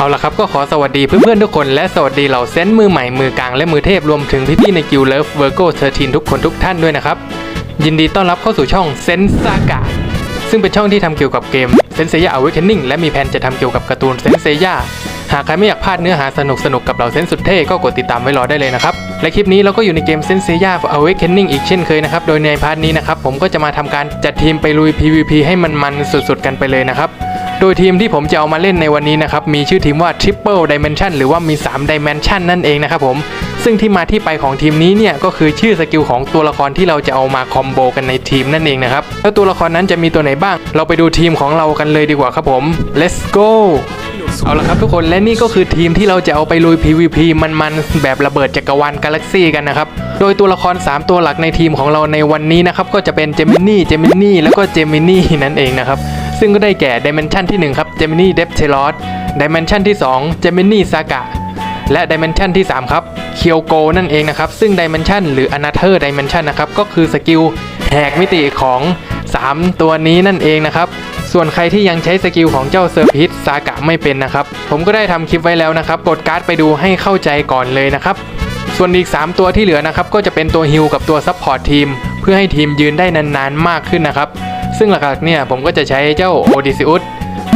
เอาละครับก็ขอสวัสดีเพื่อนๆทุกคนและสวัสดีเหล่าเซนต์มือใหม่มือกลางและมือเทพรวมถึงพี่ๆในกิลเลิฟเวอร์โกเทอร์ทีนทุกคนทุกท่านด้วยนะครับ ยินดีต้อนรับเข้าสู่ช่องเซนซากะซึ่งเป็นช่องที่ทำเกี่ยวกับเกมเซนเซย่าอเว n น n ิ n งและมีแผนจะทำเกี่ยวกับการ์ตูนเซนเซย่าหากใครไม่อยากพลาดเนื้อหาสนุกๆกับเหล่าเซนสุดเท่ก็กดติดตามไว้รอได้เลยนะครับ และคลิปนี้เราก็อยู่ในเกมเซนเซย่าอเว n น n ิ n งอีกเช่นเคยนะครับ โดยในพาร์ทนี้นะครับ ผมก็จะมาทำการจัดทีมไปลุย PVP ให้มันๆสุดๆกันไปเลยนะครับ โดยทีมที่ผมจะเอามาเล่นในวันนี้นะครับ มีชื่อทีมว่า Triple Dimension หรือว่ามี 3 Dimension นั่นเองนะครับผม ซึ่งที่มาที่ไปของทีมนี้เนี่ย ก็คือชื่อสกิลของตัวละครที่เราจะเอามาคอมโบกันในทีมนั่นเองนะครับ แล้วตัวละครนั้นจะมีตัวไหนบ้าง เราไปดูทีมของเรากันเลยดีกว่าครับผม let's go เอาละครับทุกคนและนี่ก็คือทีมที่เราจะเอาไปลุย PVP มันๆแบบระเบิดจักรวาลกาแล็กซี่กันนะครับ โดยตัวละคร 3 ตัวหลักในทีมของเราในวันนี้นะครับ ก็จะเป็นเจมินี่ เจมินี่ แล้วก็เจมินี่นั่นเองนะครับ ซึ่งก็ได้แก่ Dimension ที่ 1 ครับ Gemini d e p t e l o s Dimension ที่ 2 Gemini Saga และ Dimension ที่ 3 ครับ Kyoko นั่นเองนะครับ ซึ่ง Dimension หรือ Another Dimension นะครับ ก็คือสกิลแหกมิติของ 3 ตัวนี้นั่นเองนะครับ ส่วนใครที่ยังใช้สกิลของเจ้าเซอร์พิสซากะไม่เป็นนะครับ ผมก็ได้ทำคลิปไว้แล้วนะครับ กดการ์ดไปดูให้เข้าใจก่อนเลยนะครับส่วนอีก 3 ตัวที่เหลือนะครับ ก็จะเป็นตัวฮิลกับตัวซัพพอร์ตทีม เพื่อให้ทีมยืนได้นานๆมากขึ้นนะครับ ซึ่งหลักๆเนี่ยผมก็จะใช้เจ้าโอดิซิอุส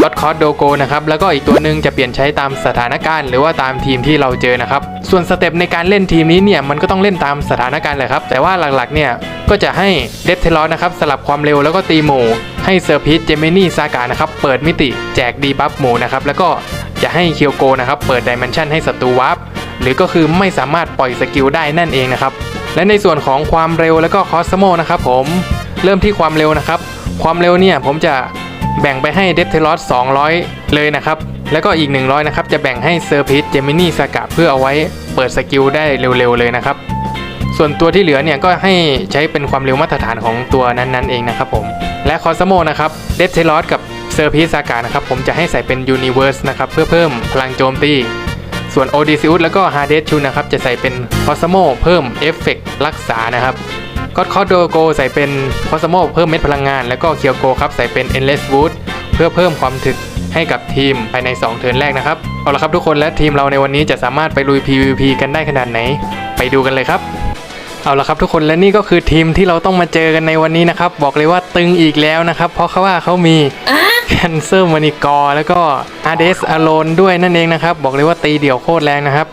ลอดคอสโดโกนะครับ แล้วก็อีกตัวหนึ่งจะเปลี่ยนใช้ตามสถานการณ์ หรือว่าตามทีมที่เราเจอนะครับ ส่วนสเต็ปในการเล่นทีมนี้เนี่ยมันก็ต้องเล่นตามสถานการณ์แหละครับ แต่ว่าหลักๆเนี่ยก็จะให้เดฟเทลอนะครับสลับความเร็วแล้วก็ตีหมู่ ให้เซอร์พิสเจมินี่ซากานะครับเปิดมิติแจกดีบัฟหมู่นะครับแล้วก็จะให้เคียวโกนะครับเปิดดิเมนชันให้ศัตรูวาร์ปหรือก็คือไม่สามารถปล่อยสกิลได้นั่นเองนะครับและในส่วนของความเร็วแล้วก็คอสโมนะครับผมเริ่มที่ความเร็วนะครับ ความเร็วเนี่ยผมจะแบ่งไปให้เดฟเทลอส200 เลยนะครับ แล้วก็อีก 100 นะครับ จะแบ่งให้เซอร์พิสเจมินี่สกะเพื่อเอาไว้เปิดสกิลได้เร็วๆเลยนะครับ ส่วนตัวที่เหลือเนี่ยก็ให้ใช้เป็นความเร็วมาตรฐานของตัวนั้นๆเองนะครับผม และคอสโมนะครับเดฟเทลอสกับเซอร์พิสสากานะครับผมจะให้ใส่เป็นยูนิเว r ร์สนะครับเพื่อเพิ่มพลังโจมตีส่วนโอดิซิอุสแล้วก็ฮาเดสชูนะครับ จะใส่เป็นคอสโมเพิ่มเอฟเฟกรักษานะครับ ก็คอโดโกใส่เป็นคอสโมเพิ่มเม็ดพลังงาน แล้วก็เคียวโกครับใส่เป็นเอ็นเลสวูดเพื่อเพิ่มความถึกให้กับทีมภายใน 2 เทิร์นแรกนะครับ เอาละครับทุกคนและทีมเราในวันนี้จะสามารถไปลุย PVP กันได้ขนาดไหน ไปดูกันเลยครับ เอาละครับทุกคนและนี่ก็คือทีมที่เราต้องมาเจอกันในวันนี้นะครับ บอกเลยว่าตึงอีกแล้วนะครับ เพราะเขาว่าเขามีแคนเซอร์มานิกอแล้วก็อาเดสอโลนด้วยนั่นเองนะครับ บอกเลยว่าตีเดี่ยวโคตรแรงนะครับ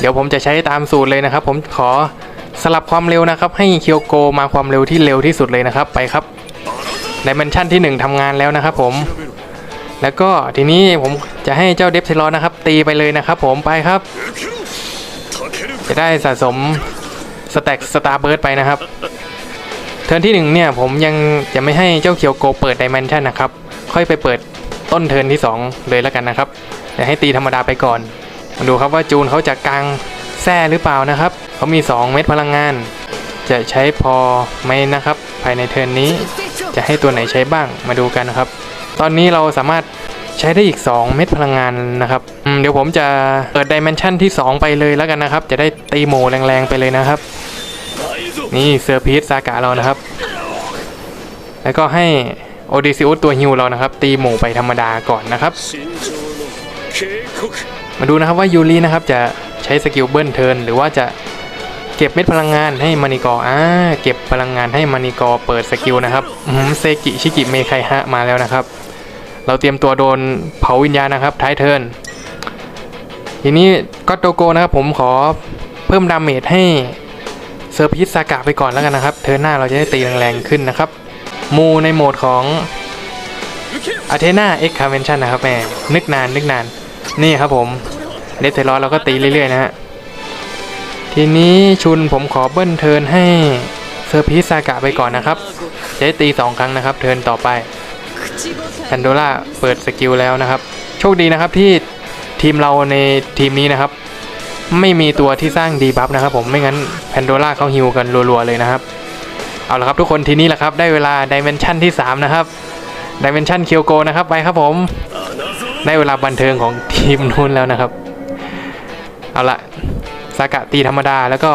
เดี๋ยวผมจะใช้ตามสูตรเลยนะครับ ผมขอ สลับความเร็วนะครับ ให้เคียวโกมาความเร็วที่เร็วที่สุดเลยนะครับไปครับดิเมนชั่นที่ 1ทำงานแล้วนะครับผม แล้วก็ทีนี้ผมจะให้เจ้าเดฟเซลอนนะครับ ตีไปเลยนะครับผมไปครับ จะได้สะสมสแต็กสตาร์เบิร์ดไปนะครับ เทิร์นที่หนึ่งเนี่ยผมยังจะไม่ให้เจ้าเคียวโกเปิดดิเมนชั่นนะครับ ค่อยไปเปิดต้นเทิร์นที่ 2 เลยแล้วกันนะครับจะให้ตีธรรมดาไปก่อนมาดูครับว่าจูนเขาจะกลาง แซ่หรือเปล่านะครับ เขามี 2 เม็ดพลังงาน จะใช้พอไหมนะครับ ภายในเทิร์นนี้ จะให้ตัวไหนใช้บ้างมาดูกันนะครับ ตอนนี้เราสามารถใช้ได้อีก 2 เม็ดพลังงานนะครับเดี๋ยวผมจะเปิดดิเมนชันที่ 2 ไปเลยแล้วกันนะครับ จะได้ตีโมแรงๆไปเลยนะครับ นี่เซอร์พีสซากะเรานะครับ แล้วก็ให้โอดิซิอุสตัวฮิวเรานะครับ ตีหมูไปธรรมดาก่อนนะครับ มาดูนะครับว่ายูรินะครับจะ ใช้สกิลเบิร์นเทิร์นหรือว่าจะเก็บเม็ดพลังงานให้มานิกออ่าเก็บพลังงานให้มานิกอเปิดสกิลนะครับเซกิชิกิเมไคฮะมาแล้วนะครับ เราเตรียมตัวโดนเผาวิญญาณนะครับท้ายเทิร์นทีนี้ก็โตโกนะครับผมขอเพิ่มดาเมจให้เซอร์พิสซากะไปก่อนแล้วกันนะครับ เทิร์นหน้าเราจะได้ตีแรงๆขึ้นนะครับ มูในโหมดของอาเทนาเอ็กคาเวนชันนะครับแม่นึกนานนึกนาน นี่ครับผม เดฟเทลอสเราก็ตีเรื่อยๆนะฮะ ทีนี้ชุนผมขอเบิ้ลเทินให้เซอร์พิสซากะไปก่อนนะครับจะได้ตี 2 ครั้งนะครับ เทินต่อไปแพนโดล่าเปิดสกิลแล้วนะครับ โชคดีนะครับที่ทีมเราในทีมนี้นะครับ ไม่มีตัวที่สร้างดีบัฟนะครับผมไม่งั้นแพนโดล่าเขาฮิวกันรัวๆเลยนะครับ เอาละครับทุกคนทีนี้แหละครับ ได้เวลาดิเมนชันที่ 3 นะครับดิเมนชันเคียวโกนะครับไปครับผม ได้เวลาบันเทิงของทีมนู้นแล้วนะครับ เอาละสากะตีธรรมดาแล้วก็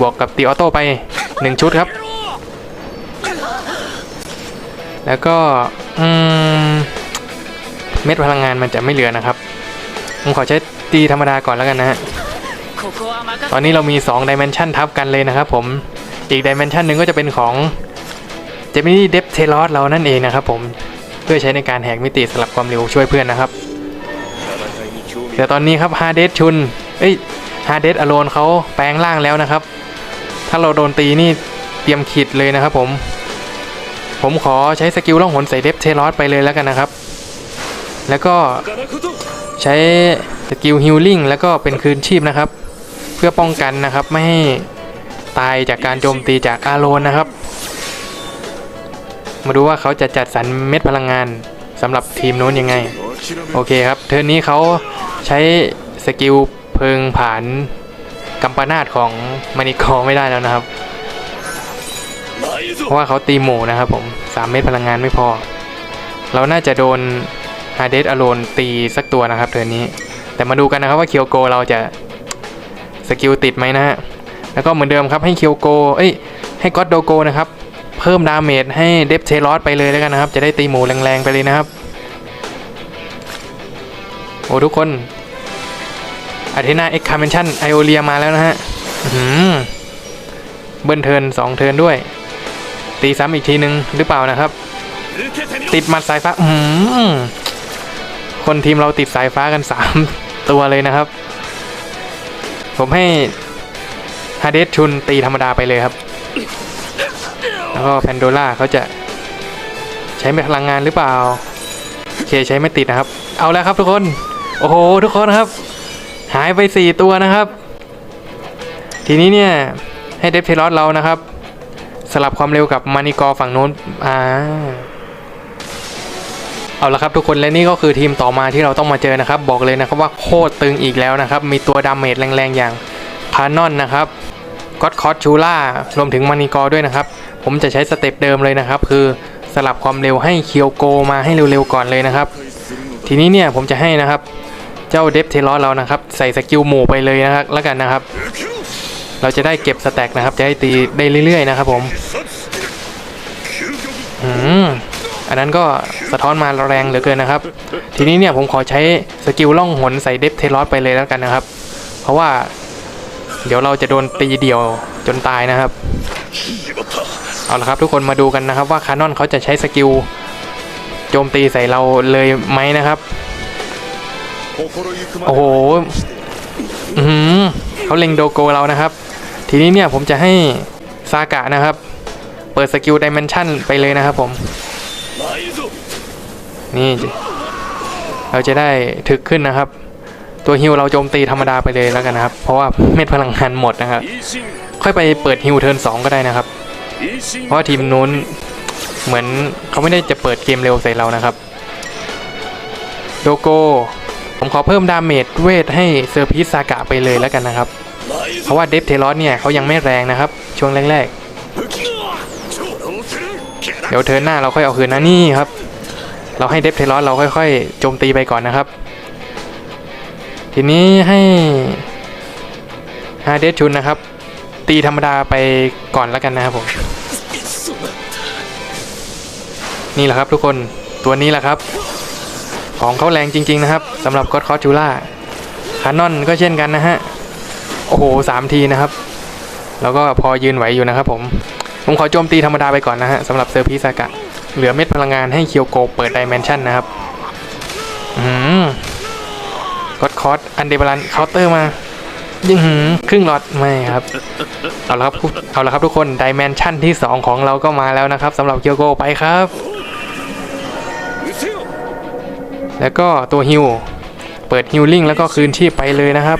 บวกกับตีออโต้ไป 1 ชุดครับ แล้วก็เม็ดพลังงานมันจะไม่เหลือนะครับ ผมขอใช้ตีธรรมดาก่อนแล้วกันนะฮะ ตอนนี้เรามี2ดิเมนชันทับกันเลยนะครับผม อีกดิเมนชันหนึ่งก็จะเป็นของเจมินี่เดฟเทลอสเรานั่นเองนะครับผม เพื่อใช้ในการแหกมิติสลับความเร็วช่วยเพื่อนนะครับ แต่ตอนนี้ครับฮาเดชชุน เอ้ยฮาเดสอโลนเขาแปลงร่างแล้วนะครับ ถ้าเราโดนตีนี่เตรียมขีดเลยนะครับผม ผมขอใช้สกิลล่องหนใส่เดฟเทลอสไปเลยแล้วกันนะครับ แล้วก็ใช้สกิลฮิลลิ่งแล้วก็เป็นคืนชีพนะครับ เพื่อป้องกันนะครับไม่ให้ตายจากการโจมตีจากอาโลนนะครับ มาดูว่าเขาจะจัดสรรเม็ดพลังงานสำหรับทีมนู้นยังไง โอเคครับ เทิร์นนี้เขาใช้สกิล พลิงผ่านกัมปนาตของมานิคอไม่ได้แล้วนะครับ เพราะว่าเขาตีหมู่นะครับผมสามเม็ดพลังงานไม่พอ เราน่าจะโดนฮาเดสอโลนตีสักตัวนะครับเทิร์นนี้ แต่มาดูกันนะครับว่าเคียวโกเราจะสกิลติดไหมนะฮะ แล้วก็เหมือนเดิมครับให้เคียวโก เอ้ย ให้ก็อดโดโกนะครับ เพิ่มดาเมจให้เดฟเทลอสไปเลยแล้วกันนะครับ จะได้ตีหมูแรงๆไปเลยนะครับ โอ้ทุกคน อาเทนาเอ็กคาเมนชั่นไอโอเลียมาแล้วนะฮะอื้อหือเบิ้ลเทิร์นสองเทิร์นด้วย ตีซ้ำอีกทีนึงหรือเปล่านะครับ ติดมัดสายฟ้าอือหือคนทีมเราติดสายฟ้ากัน3ตัวเลยนะครับ ผมให้ฮาเดสชุนตีธรรมดาไปเลยครับ แล้วก็แพนโดล่าเขาจะใช้ไม่พลังงานหรือเปล่า โอเคใช้ไม่ติดนะครับ เอาแล้วครับทุกคน โอ้โห ทุกคนครับ หายไป4ตัวนะครับ ทีนี้เนี่ยให้เดฟเทลอสเรานะครับ สลับความเร็วกับมานิกอฝั่งโน้นอ่าเอาละครับทุกคนและนี่ก็คือทีมต่อมาที่เราต้องมาเจอนะครับ บอกเลยนะครับว่าโคตรตึงอีกแล้วนะครับ มีตัวดาเมจแรงๆอย่างพานอนนะครับก็อดคอสชูล่ารวมถึงมานิกอด้วยนะครับ ผมจะใช้สเต็ปเดิมเลยนะครับ คือสลับความเร็วให้เคียวโกมาให้เร็วๆก่อนเลยนะครับ ทีนี้เนี่ยผมจะให้นะครับ เจ้าเดฟเทลอสเรานะครับ ใส่สกิลหมู่ไปเลยนะครับแล้วกันนะครับ เราจะได้เก็บสแต็กนะครับ จะได้ตีได้เรื่อยๆนะครับผมอืมอันนั้นก็สะท้อนมาแรงเหลือเกินนะครับ ทีนี้เนี่ยผมขอใช้สกิลล่องหนใส่เดฟเทลอสไปเลยแล้วกันนะครับ เพราะว่า เดี๋ยวเราจะโดนตีเดี่ยวจนตายนะครับเอาละครับทุกคนมาดูกันนะครับว่าคานอนเขาจะใช้สกิลโจมตีใส่เราเลยไหมนะครับ โอ้โหเขาเล็งโดโกเรานะครับ ทีนี้เนี่ยผมจะให้ซากะนะครับ เปิดสกิลดิเมนชันไปเลยนะครับผม นี่ เราจะได้ถึกขึ้นนะครับ ตัวฮิวเราโจมตีธรรมดาไปเลยแล้วกันนะครับ เพราะว่าเม็ดพลังงานหมดนะครับ ค่อยไปเปิดฮิวเทิร์นสองก็ได้นะครับ เพราะทีมนู้นเหมือนเขาไม่ได้จะเปิดเกมเร็วใส่เรานะครับ โดโก ผมขอเพิ่มดาเมจเวทให้เซอร์พิสซากะไปเลยแล้วกันนะครับ เพราะว่าเดฟเทลอสเนี่ยเขายังไม่แรงนะครับ ช่วงแรกๆ เดี๋ยวเทิร์นหน้าเราค่อยเอาคืนนะนี่ครับ เราให้เดฟเทลอสเราค่อยๆโจมตีไปก่อนนะครับ ทีนี้ให้ฮาเดสชุนนะครับ ตีธรรมดาไปก่อนแล้วกันนะครับผม นี่แหละครับทุกคนตัวนี้แหละครับ ของเขาแรงจริง ๆ นะครับสำหรับก็อดคอสจูล่าคานอนก็เช่นกันนะฮะ โอ้โหสามทีนะครับ แล้วก็พอยืนไหวอยู่นะครับผม ผมขอโจมตีธรรมดาไปก่อนนะฮะสำหรับเซอร์พิซากะ เหลือเม็ดพลังงานให้เคียวโกเปิดไดเมนชันนะครับ อืมกดคอสอันเดบาลันเคาน์เตอร์มายิงหืมครึ่งหลอดไม่ครับ เอาละครับเอาละครับทุกคนดิเมนชันที่ 2 ของเราก็มาแล้วนะครับสำหรับเคียวโกไปครับ แล้วก็ตัวฮิวเปิดฮิลลิ่งแล้วก็คืนชีพไปเลยนะครับ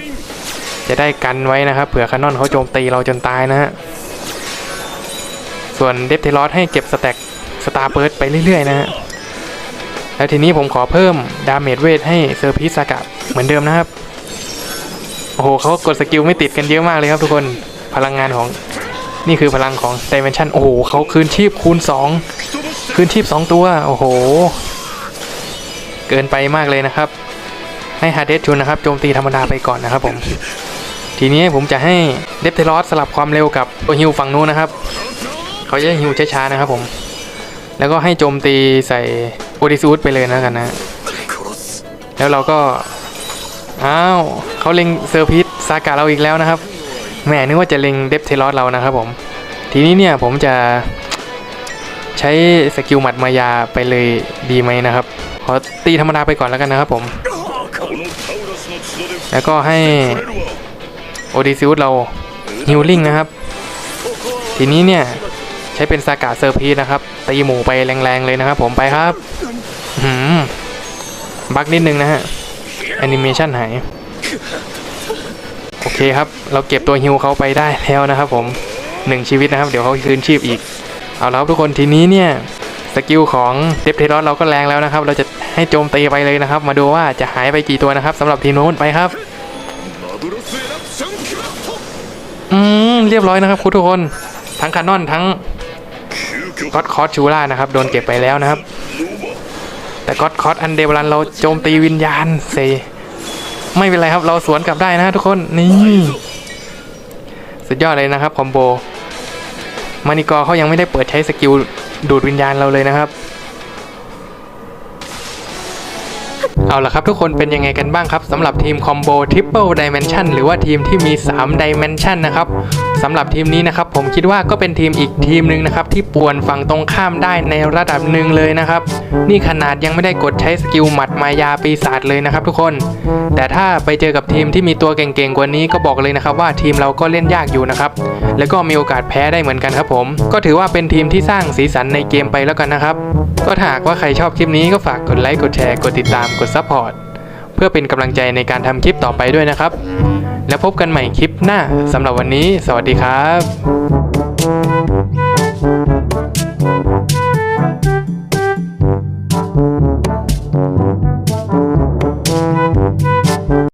จะได้กันไว้นะครับเผื่อคานอนเขาโจมตีเราจนตายนะฮะส่วนเดฟเทลอสให้เก็บสแต็กสตาร์เบิร์ดไปเรื่อยๆนะฮะแล้วทีนี้ผมขอเพิ่มดาเมจเวทให้เซอร์พิสากะเหมือนเดิมนะครับโอ้โหเขากดสกิลไม่ติดกันเยอะมากเลยครับทุกคนพลังงานของนี่คือพลังของดิเมนชันโอ้โหเขาคืนชีพคูณ 2 คืนชีพ 2 ตัว โอ้โห เกินไปมากเลยนะครับ ให้ฮาเดสชุนนะครับโจมตีธรรมดาไปก่อนนะครับผมทีนี้ผมจะให้เดฟเทลอสสลับความเร็วกับตัวฮิวฝั่งนู้นนะครับ เขาจะฮิวช้าๆนะครับผม แล้วก็ให้โจมตีใส่โอดิซูดไปเลยนะกันนะ แล้วเราก็ อ้าว เขาเล็งเซอร์พิษซากาเราอีกแล้วนะครับ แหมนึกว่าจะเล็งเดฟเทลอสเรานะครับผม ทีนี้เนี่ยผมจะใช้สกิลหมัดมายาไปเลยดีไหมนะครับ อตีธรรมดาไปก่อนแล้วกันนะครับผม แล้วก็ให้โอดิซิอุสเราฮิลลิ่งนะครับ ทีนี้เนี่ยใช้เป็นซากาเซอร์พีนะครับตีหมูไปแรงๆเลยนะครับผมไปครับหืมบักนิดนึงนะฮะแอนิเมชันหายโอเคครับ เราเก็บตัวฮิวเขาไปได้แล้วนะครับผมหนึ่งชีวิตนะครับ เดี๋ยวเขาคืนชีพอีก เอาละครทุกคนทีนี้เนี่ย สกิลของเดฟเทรอสเราก็แรงแล้วนะครับ เราจะให้โจมตีไปเลยนะครับ มาดูว่าจะหายไปกี่ตัวนะครับสำหรับทีมโน้นไปครับ อืมเรียบร้อยนะครับคุณทุกคน ทั้งคานอนทั้งก็อดคอสชูล่านะครับ โดนเก็บไปแล้วนะครับ แต่ก็อดคอสอันเดบรันเราโจมตีวิญญาณเซไม่เป็นไรครับ เราสวนกลับได้นะทุกคนนี่สุดยอดเลยนะครับคอมโบมานิกอเขายังไม่ได้เปิดใช้สกิล ดูดวิญญาณเราเลยนะครับ เอาล่ะครับทุกคนเป็นยังไงกันบ้างครับสำหรับทีมคอมโบ Triple Dimension หรือว่าทีมที่มี 3 Dimension นะครับ สำหรับทีมนี้นะครับผมคิดว่าก็เป็นทีมอีกทีมหนึ่งนะครับที่ป่วนฝั่งตรงข้ามได้ในระดับหนึ่งเลยนะครับนี่ขนาดยังไม่ได้กดใช้สกิลหมัดมายาปีศาจเลยนะครับทุกคน แต่ถ้าไปเจอกับทีมที่มีตัวเก่งๆกว่านี้ก็บอกเลยนะครับว่าทีมเราก็เล่นยากอยู่นะครับแล้วก็มีโอกาสแพ้ได้เหมือนกันครับผม ก็ถือว่าเป็นทีมที่สร้างสีสันในเกมไปแล้วกันนะครับก็ถ้าหากว่าใครชอบคลิปนี้ก็ฝากกดไลค์กดแชร์กดติดตามกดซัพพอร์ต พื่อเป็นกำลังใจในการทำคลิปต่อไปด้วยนะครับ แล้วพบกันใหม่คลิปหน้าสำหรับวันนี้ สวัสดีครับ